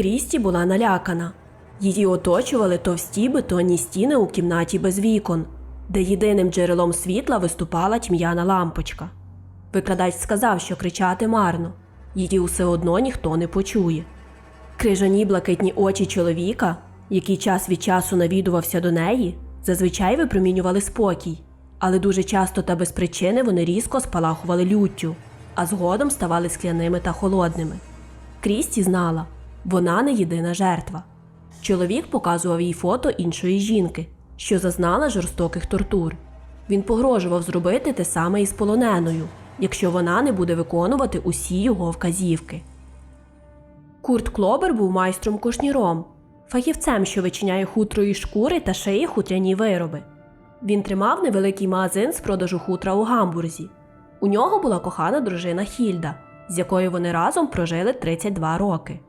Крісті була налякана. Її оточували товсті бетонні стіни у кімнаті без вікон, де єдиним джерелом світла виступала тьмяна лампочка. Викрадач сказав, що кричати марно, її усе одно ніхто не почує. Крижані блакитні очі чоловіка, який час від часу навідувався до неї, зазвичай випромінювали спокій, але дуже часто та без причини вони різко спалахували люттю, а згодом ставали скляними та холодними. Крісті знала, вона не єдина жертва. Чоловік показував їй фото іншої жінки, що зазнала жорстоких тортур. Він погрожував зробити те саме із полоненою, якщо вона не буде виконувати усі його вказівки. Курт Клобер був майстром кушніром, фахівцем, що вичиняє хутро із шкури та шиє хутряні вироби. Він тримав невеликий магазин з продажу хутра у Гамбурзі. У нього була кохана дружина Хільда, з якою вони разом прожили 32 роки.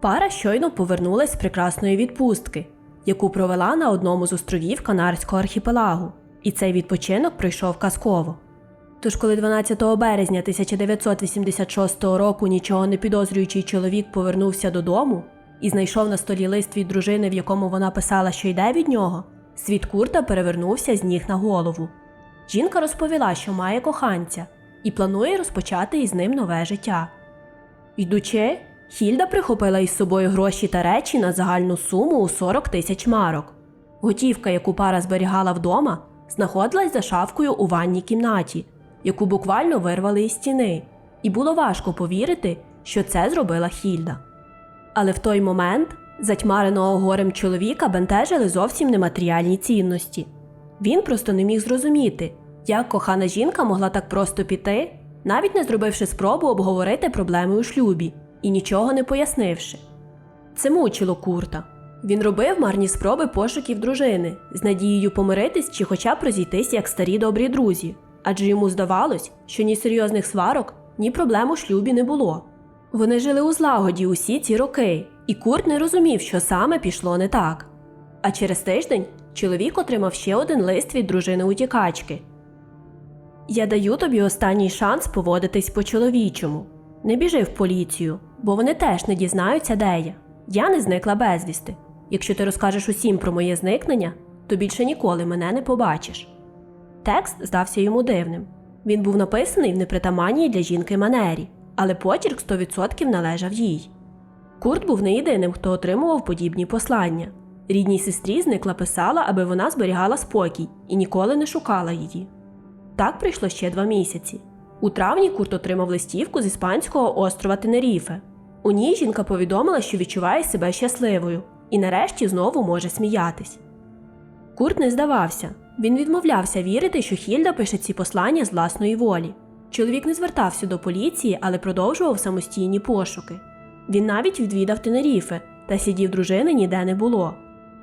Пара щойно повернулась з прекрасної відпустки, яку провела на одному з островів Канарського архіпелагу, і цей відпочинок пройшов казково. Тож, коли 12 березня 1986 року нічого не підозрюючий чоловік повернувся додому і знайшов на столі лист від дружини, в якому вона писала, що йде від нього, світ курта перевернувся з ніг на голову. Жінка розповіла, що має коханця і планує розпочати із ним нове життя. Йдучи, Хільда прихопила із собою гроші та речі на загальну суму у 40 тисяч марок. Готівка, яку пара зберігала вдома, знаходилась за шафкою у ванній кімнаті, яку буквально вирвали із стіни, і було важко повірити, що це зробила Хільда. Але в той момент затьмареного горем чоловіка бентежили зовсім нематеріальні цінності. Він просто не міг зрозуміти, як кохана жінка могла так просто піти, навіть не зробивши спробу обговорити проблеми у шлюбі і нічого не пояснивши. Це мучило Курта. Він робив марні спроби пошуків дружини з надією помиритись чи хоча б розійтись як старі добрі друзі, адже йому здавалось, що ні серйозних сварок, ні проблем у шлюбі не було. Вони жили у злагоді усі ці роки, і Курт не розумів, що саме пішло не так. А через тиждень чоловік отримав ще один лист від дружини утікачки. Я даю тобі останній шанс поводитись по-чоловічому. Не біжи в поліцію, бо вони теж не дізнаються, де я. Я не зникла безвісти. Якщо ти розкажеш усім про моє зникнення, то більше ніколи мене не побачиш. Текст здався йому дивним. Він був написаний в непритаманній для жінки манері, але почерк 100% належав їй. Курт був не єдиним, хто отримував подібні послання. Рідній сестрі зникла писала, аби вона зберігала спокій і ніколи не шукала її. Так пройшло ще два місяці. У травні Курт отримав листівку з іспанського острова Тенеріфе. У ній жінка повідомила, що відчуває себе щасливою і нарешті знову може сміятись. Курт не здавався. Він відмовлявся вірити, що Хільда пише ці послання з власної волі. Чоловік не звертався до поліції, але продовжував самостійні пошуки. Він навіть відвідав Тенеріфе, та сидів дружини ніде не було.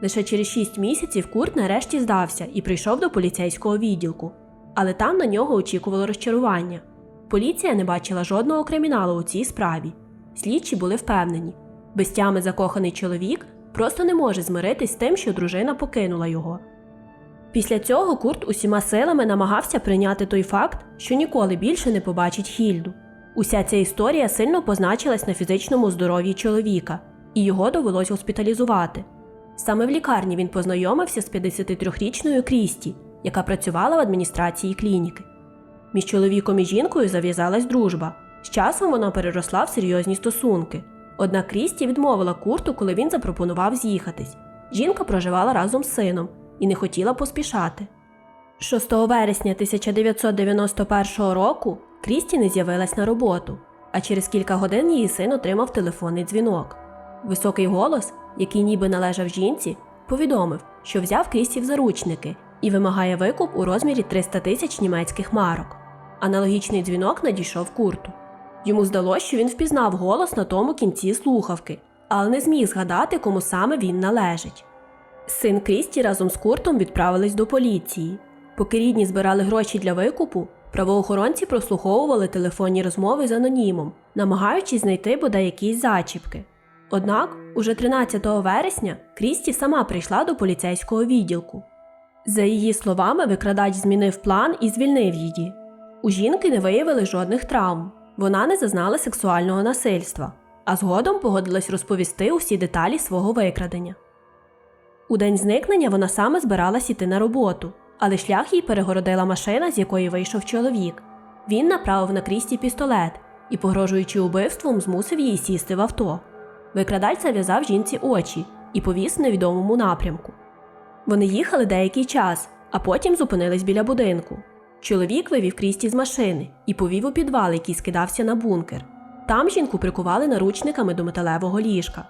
Лише через шість місяців Курт нарешті здався і прийшов до поліцейського відділку. Але там на нього очікувало розчарування. Поліція не бачила жодного криміналу у цій справі. Слідчі були впевнені, без тями закоханий чоловік просто не може змиритись з тим, що дружина покинула його. Після цього Курт усіма силами намагався прийняти той факт, що ніколи більше не побачить Хільду. Уся ця історія сильно позначилась на фізичному здоров'ї чоловіка, і його довелось госпіталізувати. Саме в лікарні він познайомився з 53-річною Крісті, яка працювала в адміністрації клініки. Між чоловіком і жінкою зав'язалась дружба. З часом вона переросла в серйозні стосунки. Однак Крісті відмовила Курту, коли він запропонував з'їхатись. Жінка проживала разом з сином і не хотіла поспішати. 6 вересня 1991 року Крісті не з'явилась на роботу, а через кілька годин її син отримав телефонний дзвінок. Високий голос, який ніби належав жінці, повідомив, що взяв Крісті в заручники і вимагає викуп у розмірі 300 тисяч німецьких марок. Аналогічний дзвінок надійшов курту. Йому здалося, що він впізнав голос на тому кінці слухавки, але не зміг згадати, кому саме він належить. Син Крісті разом з Куртом відправились до поліції. Поки рідні збирали гроші для викупу, правоохоронці прослуховували телефонні розмови з анонімом, намагаючись знайти бодай якісь зачіпки. Однак, уже 13 вересня Крісті сама прийшла до поліцейського відділку. За її словами, викрадач змінив план і звільнив її. У жінки не виявили жодних травм, вона не зазнала сексуального насильства. а згодом погодилась розповісти усі деталі свого викрадення. У день зникнення вона саме збиралась іти на роботу, але шлях їй перегородила машина, з якої вийшов чоловік. Він направив на крісті пістолет і, погрожуючи убивством, змусив її сісти в авто. Викрадач зав'язав жінці очі і повіз в невідомому напрямку. Вони їхали деякий час, а потім зупинились біля будинку. Чоловік вивів крісті з машини і повів у підвал, який скидався на бункер. Там жінку прикували наручниками до металевого ліжка.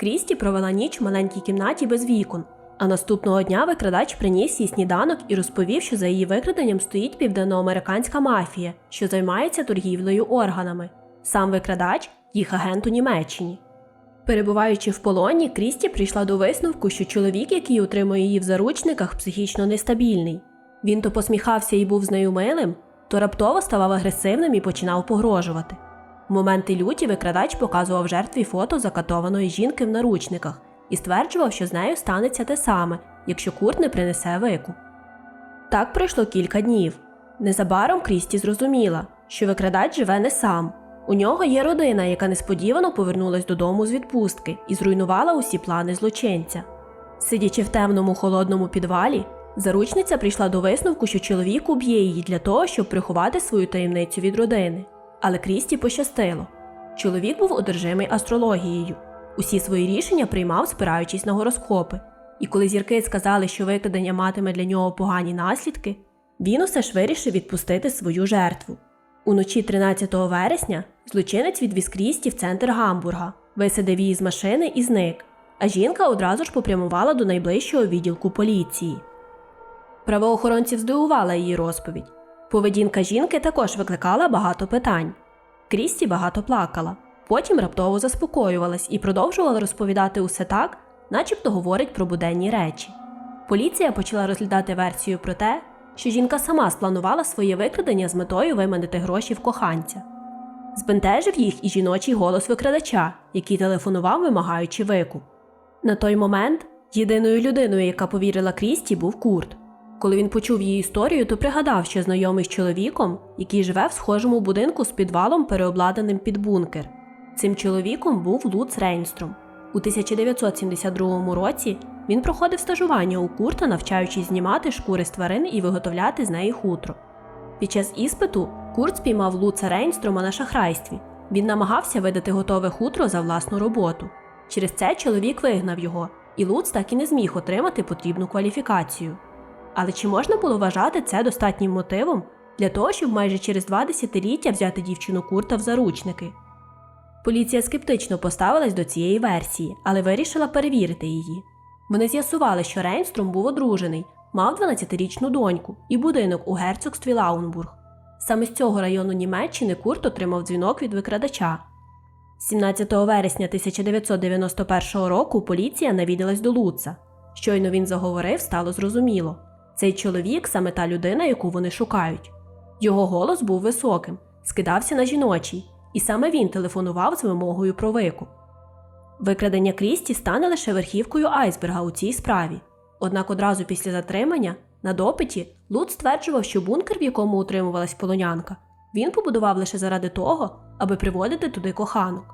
Крісті провела ніч в маленькій кімнаті без вікон, а наступного дня викрадач приніс їй сніданок і розповів, що за її викраденням стоїть південноамериканська мафія, що займається торгівлею органами. Сам викрадач їх агент у Німеччині. Перебуваючи в полоні, Крісті прийшла до висновку, що чоловік, який утримує її в заручниках, психічно нестабільний. Він то посміхався і був з нею милим, то раптово ставав агресивним і починав погрожувати. В моменти люті викрадач показував жертві фото закатованої жінки в наручниках і стверджував, що з нею станеться те саме, якщо Курт не принесе викуп. Так пройшло кілька днів. Незабаром Крісті зрозуміла, що викрадач живе не сам. У нього є родина, яка несподівано повернулась додому з відпустки і зруйнувала усі плани злочинця. Сидячи в темному холодному підвалі, заручниця прийшла до висновку, що чоловік уб'є її для того, щоб приховати свою таємницю від родини. Але Крісті пощастило. Чоловік був одержимий астрологією. Усі свої рішення приймав, спираючись на гороскопи. І коли зірки сказали, що викрадення матиме для нього погані наслідки, він усе ж вирішив відпустити свою жертву. Уночі 13 вересня злочинець відвіз Крісті в центр Гамбурга, висадив її з машини і зник, а жінка одразу ж попрямувала до найближчого відділку поліції. Правоохоронців здивувала її розповідь. Поведінка жінки також викликала багато питань. Крісті багато плакала, потім раптово заспокоювалась і продовжувала розповідати усе так, начебто говорить про буденні речі. Поліція почала розглядати версію про те, що жінка сама спланувала своє викрадення з метою виманити гроші в коханця. Збентежив їх і жіночий голос викрадача, який телефонував, вимагаючи викуп. На той момент єдиною людиною, яка повірила Крісті, був Курт. Коли він почув її історію, то пригадав, що знайомий з чоловіком, який живе в схожому будинку з підвалом, переобладнаним під бункер. Цим чоловіком був Луц Рейнстром. У 1972 році він проходив стажування у Курта, навчаючись знімати шкури з тварин і виготовляти з неї хутро. Під час іспиту Курт спіймав Луца Рейнстрома на шахрайстві. Він намагався видати готове хутро за власну роботу. Через це чоловік вигнав його, і Луц так і не зміг отримати потрібну кваліфікацію. Але чи можна було вважати це достатнім мотивом для того, щоб майже через два десятиліття взяти дівчину Курта в заручники? Поліція скептично поставилась до цієї версії, але вирішила перевірити її. Вони з'ясували, що Рейнстром був одружений, мав 12-річну доньку і будинок у герцогстві Лаунбург. Саме з цього району Німеччини Курт отримав дзвінок від викрадача. 17 вересня 1991 року поліція навідалась до Луца. Щойно він заговорив, стало зрозуміло. Цей чоловік саме та людина, яку вони шукають. Його голос був високим, скидався на жіночий, і саме він телефонував з вимогою про викуп. Викрадення Крісті стане лише верхівкою айсберга у цій справі. Однак одразу після затримання на допиті Лут стверджував, що бункер, в якому утримувалась полонянка, він побудував лише заради того, аби приводити туди коханок.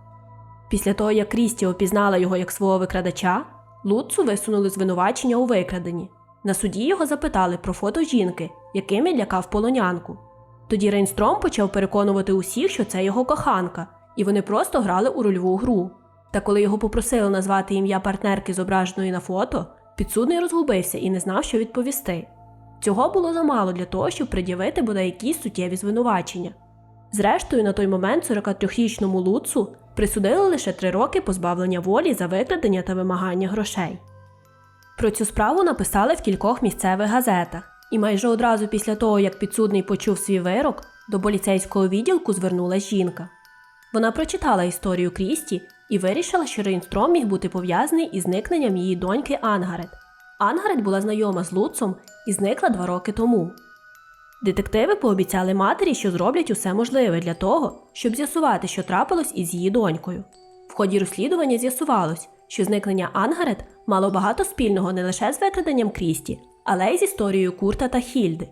Після того, як Крісті опізнала його як свого викрадача, Луцу висунули звинувачення у викраденні. На суді його запитали про фото жінки, яким він лякав полонянку. Тоді Рейнстром почав переконувати усіх, що це його коханка, і вони просто грали у рольову гру. Та коли його попросили назвати ім'я партнерки, зображеної на фото, підсудний розгубився і не знав, що відповісти. Цього було замало для того, щоб пред'явити бодай якісь суттєві звинувачення. Зрештою, на той момент 43-річному Луцу присудили лише три роки позбавлення волі за викрадення та вимагання грошей. Про цю справу написали в кількох місцевих газетах, і майже одразу після того, як підсудний почув свій вирок, до поліцейського відділку звернулася жінка. Вона прочитала історію Крісті і вирішила, що Рейнстром міг бути пов'язаний із зникненням її доньки Ангарет. Ангарет була знайома з Луцом і зникла два роки тому. Детективи пообіцяли матері, що зроблять усе можливе для того, щоб з'ясувати, що трапилось із її донькою. В ході розслідування з'ясувалось, що зникнення Ангарет мало багато спільного не лише з викраденням Крісті, але й з історією Курта та Хільди.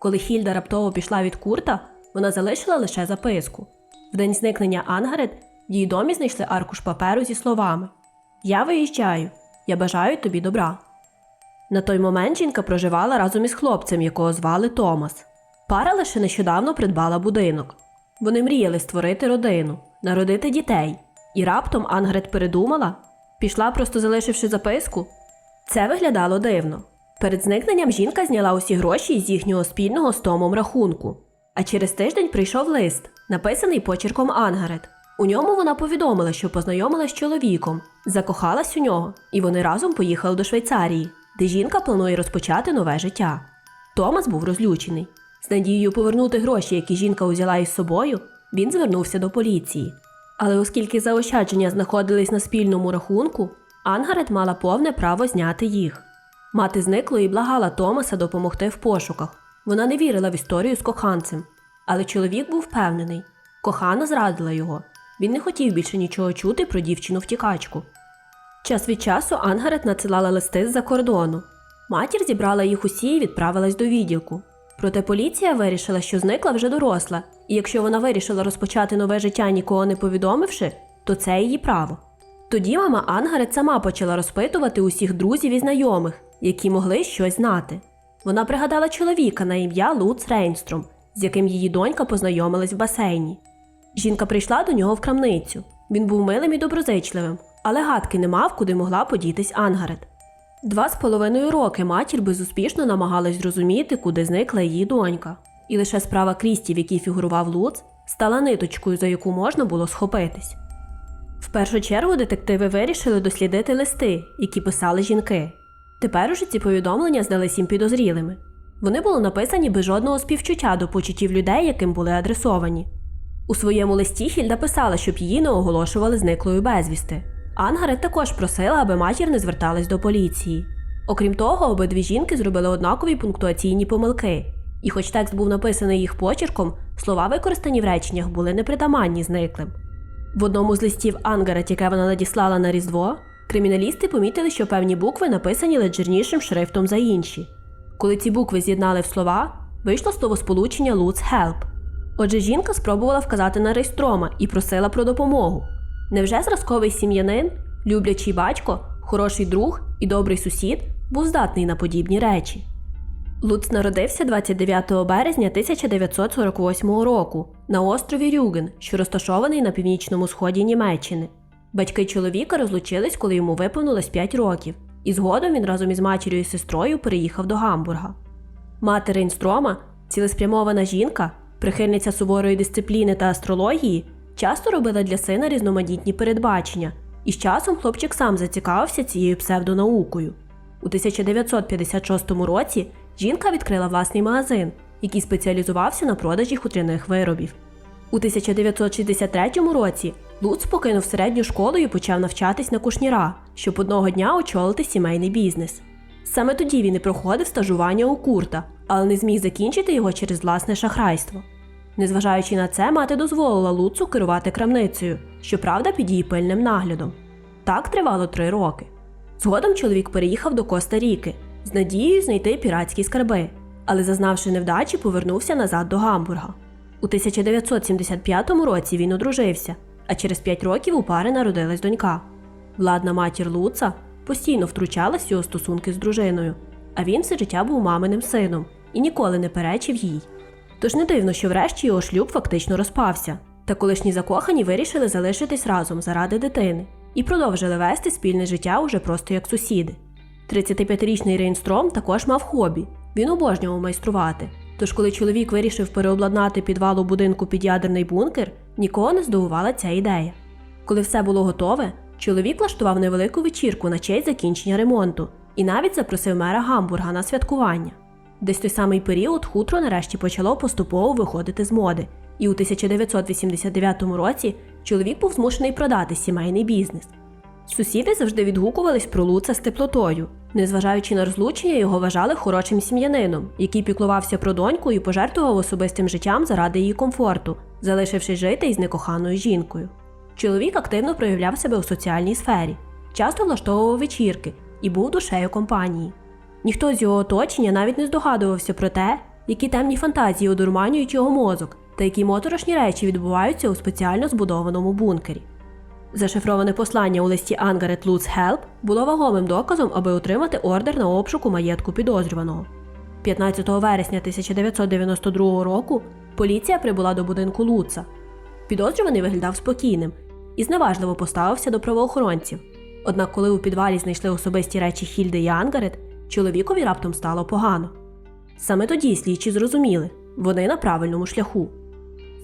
Коли Хільда раптово пішла від Курта, вона залишила лише записку. В день зникнення Ангарет В її домі знайшли аркуш паперу зі словами Я виїжджаю, я бажаю тобі добра. На той момент жінка проживала разом із хлопцем, якого звали Томас. Пара лише нещодавно придбала будинок. Вони мріяли створити родину, народити дітей. І раптом Ангрет передумала, пішла, просто залишивши записку. Це виглядало дивно. Перед зникненням жінка зняла усі гроші з їхнього спільного з Томом рахунку. А через тиждень прийшов лист, написаний почерком Ангарет. У ньому вона повідомила, що познайомилась з чоловіком, закохалась у нього, і вони разом поїхали до Швейцарії, де жінка планує розпочати нове життя. Томас був розлючений. З надією повернути гроші, які жінка узяла із собою, він звернувся до поліції. Але оскільки заощадження знаходились на спільному рахунку, Ангарет мала повне право зняти їх. Мати зниклої благала Томаса допомогти в пошуках. Вона не вірила в історію з коханцем. Але чоловік був впевнений. Кохана зрадила його. Він не хотів більше нічого чути про дівчину втікачку. Час від часу Ангарет надсилала листи з-за кордону. Матір зібрала їх усі і відправилась до відділку. Проте поліція вирішила, що зникла вже доросла, і якщо вона вирішила розпочати нове життя, нікого не повідомивши, то це її право. Тоді мама Ангарет сама почала розпитувати усіх друзів і знайомих, які могли щось знати. Вона пригадала чоловіка на ім'я Луц Рейнстром, з яким її донька познайомилась в басейні. Жінка прийшла до нього в крамницю. Він був милим і доброзичливим, але гадки не мав, куди могла подітись Ангарет. Два з половиною роки матір безуспішно намагалась зрозуміти, куди зникла її донька. І лише справа Крісті, в якій фігурував Луц, стала ниточкою, за яку можна було схопитись. В першу чергу детективи вирішили дослідити листи, які писали жінки. Тепер уже ці повідомлення здались їм підозрілими. Вони були написані без жодного співчуття до почуттів людей, яким були адресовані. У своєму листі Хільда писала, щоб її не оголошували зниклою безвісти. Ангарет також просила, аби матір не зверталась до поліції. Окрім того, обидві жінки зробили однакові пунктуаційні помилки, і хоч текст був написаний їх почерком, слова, використані в реченнях, були непритаманні зниклим. В одному з листів Ангарет, яке вона надіслала на Різдво, криміналісти помітили, що певні букви написані ледь жирнішим шрифтом за інші. Коли ці букви з'єднали в слова, вийшло словосполучення «Lutz Help». Отже, жінка спробувала вказати на Рейстрома і просила про допомогу. Невже зразковий сім'янин, люблячий батько, хороший друг і добрий сусід був здатний на подібні речі? Луц народився 29 березня 1948 року на острові Рюген, що розташований на північному сході Німеччини. Батьки чоловіка розлучились, коли йому виповнилось 5 років, і згодом він разом із матір'ю і сестрою переїхав до Гамбурга. Мати Рейнстрома, цілеспрямована жінка, прихильниця суворої дисципліни та астрології, часто робила для сина різноманітні передбачення, і з часом хлопчик сам зацікавився цією псевдонаукою. У 1956 році жінка відкрила власний магазин, який спеціалізувався на продажі хутряних виробів. У 1963 році Луц покинув середню школу і почав навчатись на кушніра, щоб одного дня очолити сімейний бізнес. Саме тоді він і проходив стажування у Курта, але не зміг закінчити його через власне шахрайство. Незважаючи на це, мати дозволила Луцу керувати крамницею, щоправда, під її пильним наглядом. Так тривало три роки. Згодом чоловік переїхав до Коста Ріки з надією знайти піратські скарби, але, зазнавши невдачі, повернувся назад до Гамбурга. У 1975 році він одружився, а через п'ять років у пари народилась донька. Владна матір Луца постійно втручалась в його стосунки з дружиною, а він все життя був маминим сином і ніколи не перечив їй. Тож не дивно, що врешті його шлюб фактично розпався, та колишні закохані вирішили залишитись разом заради дитини і продовжили вести спільне життя уже просто як сусіди. 35-річний Рейнстром також мав хобі, він обожнював майструвати. Тож, коли чоловік вирішив переобладнати підвал у будинку під ядерний бункер, нікого не здивувала ця ідея. Коли все було готове, чоловік влаштував невелику вечірку на честь закінчення ремонту і навіть запросив мера Гамбурга на святкування. Десь той самий період хутро нарешті почало поступово виходити з моди, і у 1989 році чоловік був змушений продати сімейний бізнес. Сусіди завжди відгукувались про Луца з теплотою. Незважаючи на розлучення, його вважали хорошим сім'янином, який піклувався про доньку і пожертвував особистим життям заради її комфорту, залишивши жити із некоханою жінкою. Чоловік активно проявляв себе у соціальній сфері, часто влаштовував вечірки і був душею компанії. Ніхто з його оточення навіть не здогадувався про те, які темні фантазії одурманюють його мозок та які моторошні речі відбуваються у спеціально збудованому бункері. Зашифроване послання у листі Ангарет Луц Хелп було вагомим доказом, аби отримати ордер на обшук у маєтку підозрюваного. 15 вересня 1992 року поліція прибула до будинку Луца. Підозрюваний виглядав спокійним і зневажливо поставився до правоохоронців. Однак, коли у підвалі знайшли особисті речі Хільди і Ангарет, чоловікові раптом стало погано. Саме тоді слідчі зрозуміли, вони на правильному шляху.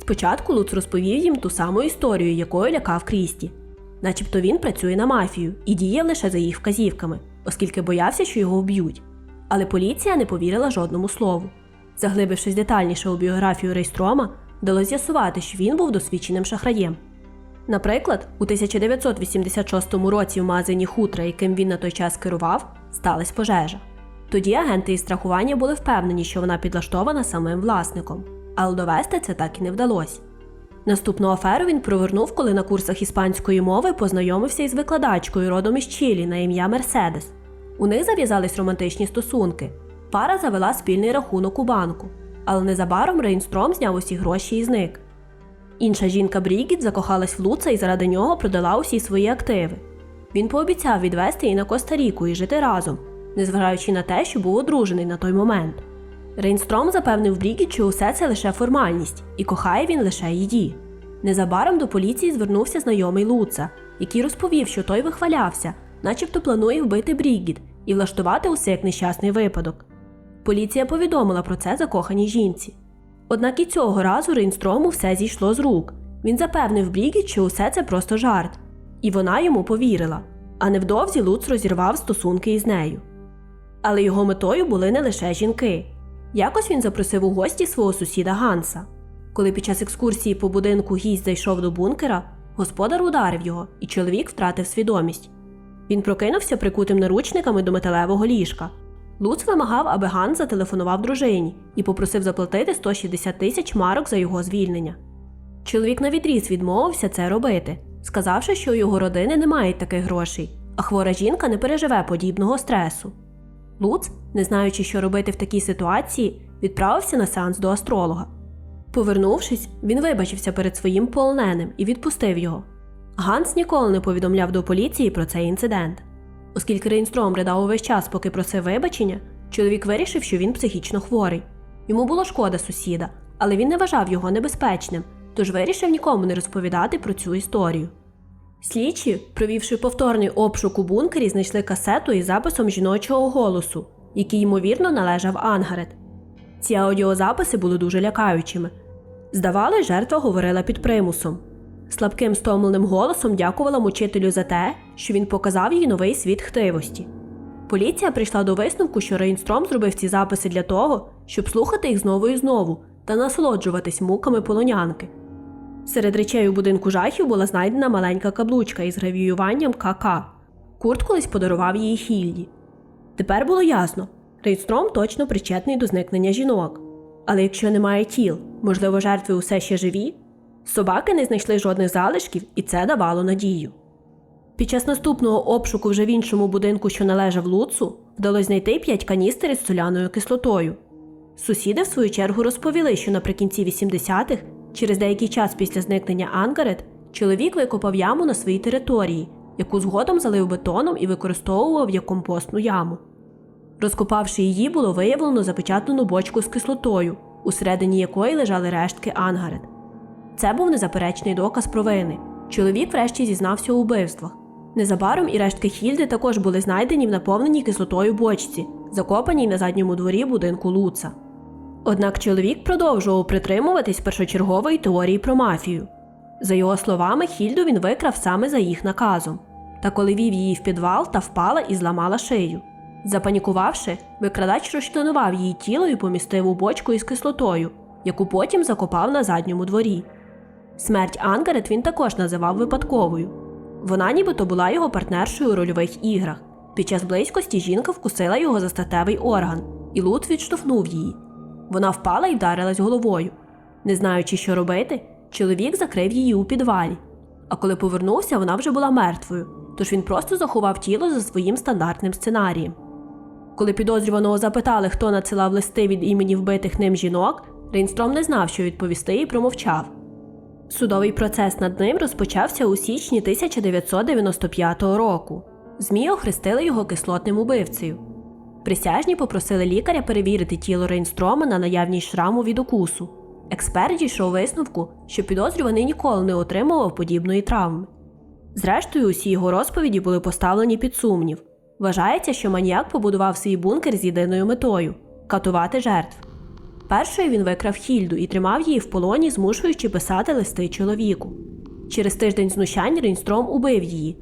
Спочатку Луц розповів їм ту саму історію, якою лякав Крісті. Начебто він працює на мафію і діяв лише за їх вказівками, оскільки боявся, що його вб'ють. Але поліція не повірила жодному слову. Заглибившись детальніше у біографію Рейстрома, вдалося з'ясувати, що він був досвідченим шахраєм. Наприклад, у 1986 році в магазині хутра, яким він на той час керував, сталася пожежа. Тоді агенти із страхування були впевнені, що вона підлаштована самим власником, але довести це так і не вдалося. Наступну аферу він провернув, коли на курсах іспанської мови познайомився із викладачкою родом із Чилі на ім'я Мерседес. У них зав'язались романтичні стосунки. Пара завела спільний рахунок у банку, але незабаром Рейнстром зняв усі гроші і зник. Інша жінка Брігіт закохалась в Луца і заради нього продала усі свої активи. Він пообіцяв відвести її на Коста-Ріку і жити разом, незважаючи на те, що був одружений на той момент. Рейнстром запевнив Брігіт, що усе це лише формальність, і кохає він лише її. Незабаром до поліції звернувся знайомий Луца, який розповів, що той вихвалявся, начебто планує вбити Брігіт і влаштувати усе як нещасний випадок. Поліція повідомила про це закоханій жінці. Однак і цього разу Рейнстрому все зійшло з рук. Він запевнив Брігіт, що усе це просто жарт, і вона йому повірила. А невдовзі Луц розірвав стосунки із нею. Але його метою були не лише жінки. Якось він запросив у гості свого сусіда Ганса. Коли під час екскурсії по будинку гість зайшов до бункера, господар ударив його, і чоловік втратив свідомість. Він прокинувся прикутим наручниками до металевого ліжка. Луц вимагав, аби Ганс зателефонував дружині і попросив заплатити 160 тисяч марок за його звільнення. Чоловік навідріз відмовився це робити, сказавши, що у його родини немає таких грошей, а хвора жінка не переживе подібного стресу. Луц, не знаючи, що робити в такій ситуації, відправився на сеанс до астролога. Повернувшись, він вибачився перед своїм полоненим і відпустив його. Ганс ніколи не повідомляв до поліції про цей інцидент. Оскільки Рейнстром ридав увесь час, поки просив вибачення, чоловік вирішив, що він психічно хворий. Йому було шкода сусіда, але він не вважав його небезпечним, тож вирішив нікому не розповідати про цю історію. Слідчі, провівши повторний обшук у бункері, знайшли касету із записом жіночого голосу, який, ймовірно, належав Ангарет. Ці аудіозаписи були дуже лякаючими. Здавалось, жертва говорила під примусом. Слабким стомленим голосом дякувала мучителю за те, що він показав їй новий світ хтивості. Поліція прийшла до висновку, що Рейнстром зробив ці записи для того, щоб слухати їх знову і знову та насолоджуватись муками полонянки. Серед речей у будинку жахів була знайдена маленька каблучка із гравіюванням КК. Курт колись подарував її Хільді. Тепер було ясно, Рейнстром точно причетний до зникнення жінок. Але якщо немає тіл, можливо, жертви усе ще живі? Собаки не знайшли жодних залишків, і це давало надію. Під час наступного обшуку вже в іншому будинку, що належав Луцу, вдалося знайти п'ять каністер із соляною кислотою. Сусіди, в свою чергу, розповіли, що наприкінці 80-х, через деякий час після зникнення Ангарет, чоловік викопав яму на своїй території, яку згодом залив бетоном і використовував як компостну яму. Розкопавши її, було виявлено запечатану бочку з кислотою, усередині якої лежали рештки Ангарет. Це був незаперечний доказ провини. Чоловік врешті зізнався у вбивствах. Незабаром і рештки Хільди також були знайдені в наповненій кислотою бочці, закопаній на задньому дворі будинку Луца. Однак чоловік продовжував притримуватись першочергової теорії про мафію. За його словами, Хільду він викрав саме за їх наказом. Та коли вів її в підвал та впала і зламала шию. Запанікувавши, викрадач розчленував її тіло і помістив у бочку із кислотою, яку потім закопав на задньому дворі. Смерть Ангарет він також називав випадковою. Вона нібито була його партнершою у рольових іграх. Під час близькості жінка вкусила його за статевий орган, і Лут відштовхнув її. Вона впала і вдарилась головою. Не знаючи, що робити, чоловік закрив її у підвалі. А коли повернувся, вона вже була мертвою, тож він просто заховав тіло за своїм стандартним сценарієм. Коли підозрюваного запитали, хто надсилав листи від імені вбитих ним жінок, Рейнстром не знав, що відповісти і промовчав. Судовий процес над ним розпочався у січні 1995 року. ЗМІ охрестили його кислотним убивцею. Присяжні попросили лікаря перевірити тіло Рейнстрома на наявність шраму від укусу. Експерт дійшов висновку, що підозрюваний ніколи не отримував подібної травми. Зрештою, усі його розповіді були поставлені під сумнів. Вважається, що маніяк побудував свій бункер з єдиною метою катувати жертв. Першою він викрав Хільду і тримав її в полоні, змушуючи писати листи чоловіку. Через тиждень знущань Рейнстром убив її.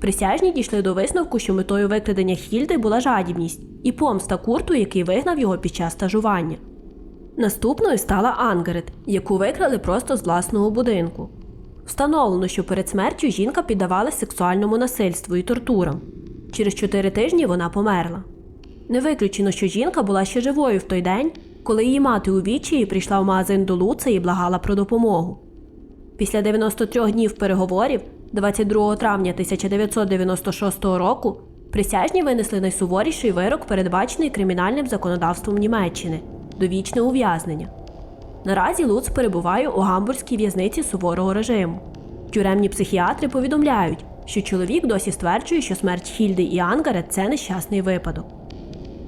Присяжні дійшли до висновку, що метою викрадення Хільди була жадібність і помста курту, який вигнав його під час стажування. Наступною стала Ангерет, яку викрали просто з власного будинку. Встановлено, що перед смертю жінка піддавалася сексуальному насильству і тортурам. Через чотири тижні вона померла. Не виключено, що жінка була ще живою в той день, коли її мати у відчаї прийшла в магазин до Луца і благала про допомогу. Після 93 днів переговорів, 22 травня 1996 року, присяжні винесли найсуворіший вирок, передбачений кримінальним законодавством Німеччини довічне ув'язнення. Наразі Луц перебуває у гамбурзькій в'язниці суворого режиму. Тюремні психіатри повідомляють, що чоловік досі стверджує, що смерть Хільди і Ангарет це нещасний випадок.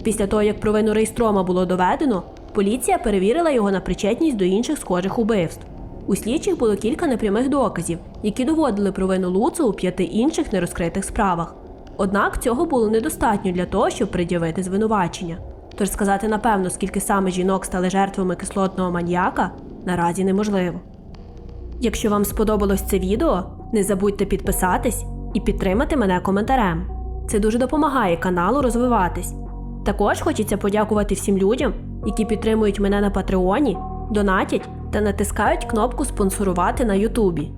Після того, як провину Рейстрома було доведено, поліція перевірила його на причетність до інших схожих убивств. У слідчих було кілька непрямих доказів, які доводили провину Луца у п'яти інших нерозкритих справах. Однак цього було недостатньо для того, щоб пред'явити звинувачення. Тож сказати напевно, скільки саме жінок стали жертвами кислотного маньяка, наразі неможливо. Якщо вам сподобалось це відео, не забудьте підписатись і підтримати мене коментарем. Це дуже допомагає каналу розвиватись. Також хочеться подякувати всім людям, які підтримують мене на Патреоні, донатять та натискають кнопку спонсорувати на Ютубі.